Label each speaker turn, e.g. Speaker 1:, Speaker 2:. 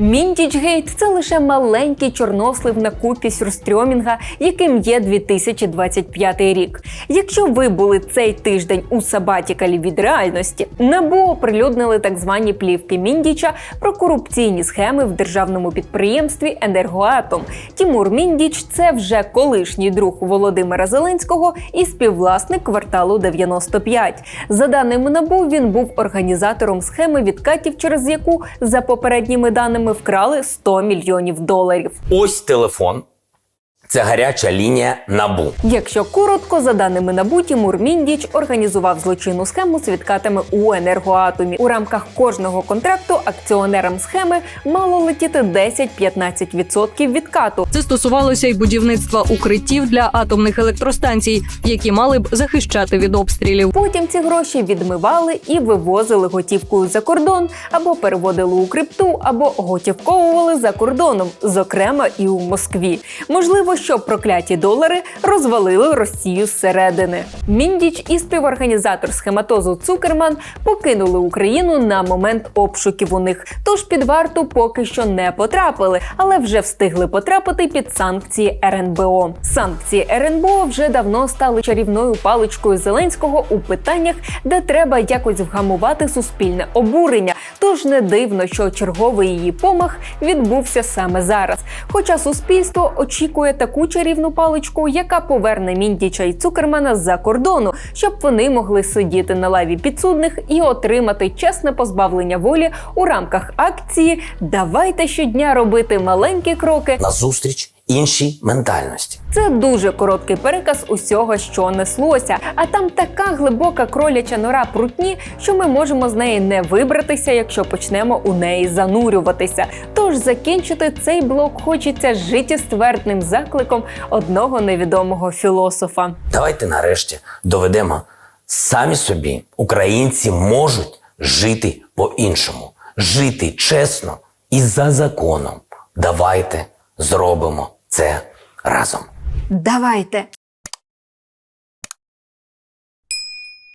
Speaker 1: Міндічгейт це лише маленький чорнослив на купі сюрстрьомінга, яким є 2025 рік. Якщо ви були цей тиждень у сабатікалі від реальності, набу оприлюднили так звані плівки Міндіча про корупційні схеми в державному підприємстві Енергоатом. Тімур Міндіч це вже колишній друг Володимира Зеленського і співвласник кварталу 95. За даними НАБУ, він був організатором схеми відкатів, через яку за попередніми даними вкрали 100 мільйонів доларів.
Speaker 2: Ось телефон. Це гаряча лінія набу.
Speaker 1: Якщо коротко, за даними НАБУ, Тімур Міндіч організував злочинну схему з відкатами у енергоатомі. У рамках кожного контракту акціонерам схеми мало летіти 10-15% відкату.
Speaker 3: Це стосувалося й будівництва укриттів для атомних електростанцій, які мали б захищати від обстрілів.
Speaker 1: Потім ці гроші відмивали і вивозили готівкою за кордон, або переводили у крипту, або готівковували за кордоном, зокрема і у Москві. Можливо, що прокляті долари розвалили Росію зсередини. Міндіч і співорганізатор схематозу Цукерман покинули Україну на момент обшуків у них. Тож під варту поки що не потрапили, але вже встигли потрапити під санкції РНБО. Санкції РНБО вже давно стали чарівною паличкою Зеленського у питаннях, де треба якось вгамувати суспільне обурення. Тож не дивно, що черговий її помах відбувся саме зараз. Хоча суспільство очікує таку чарівну паличку, яка поверне Міндіча і Цукермана з-за кордону, щоб вони могли сидіти на лаві підсудних і отримати чесне позбавлення волі у рамках акції Давайте щодня робити маленькі кроки
Speaker 2: Назустріч іншій ментальності.
Speaker 1: це дуже короткий переказ усього, що неслося. А там така глибока кроляча нора прутні, що ми можемо з неї не вибратися, якщо почнемо у неї занурюватися. Тож закінчити цей блок хочеться життєствердним закликом одного невідомого філософа.
Speaker 2: Давайте нарешті доведемо самі собі, українці можуть жити по-іншому, жити чесно і за законом. Давайте зробимо це разом.
Speaker 1: Давайте